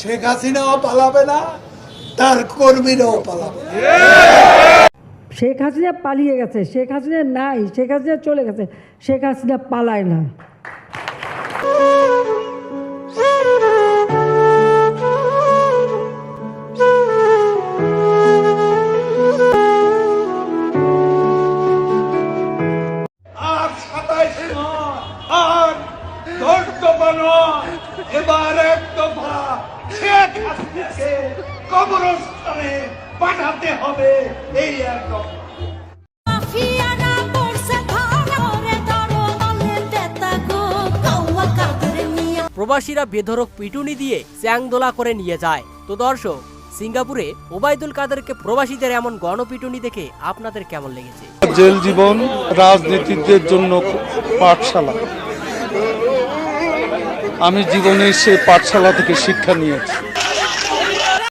শেখ হাসিনাও পালাবে না, তার কর্মীরাও পালাবে। শেখ হাসিনা পালিয়ে গেছে, শেখ হাসিনা নাই, শেখ হাসিনা চলে গেছে, শেখ হাসিনা পালায় না। দশ এবার এক দফা শেখ হাসিনাকে কবরস্থানে পাঠাতে হবে এই এক দফা। প্রবাসীরা বেধরক পিটুনি দিয়ে চ্যাংদোলা করে নিয়ে যায়। তো দর্শক সিঙ্গাপুরে ওবায়দুল কাদেরকে প্রবাসীদের এমন গণপিটুনি দেখে আপনাদের কেমন লেগেছে? জেল জীবন রাজনীতিকদের জন্য পাঠশালা। আমি জীবনে সে পাঠশালা থেকে শিক্ষা নিয়েছি।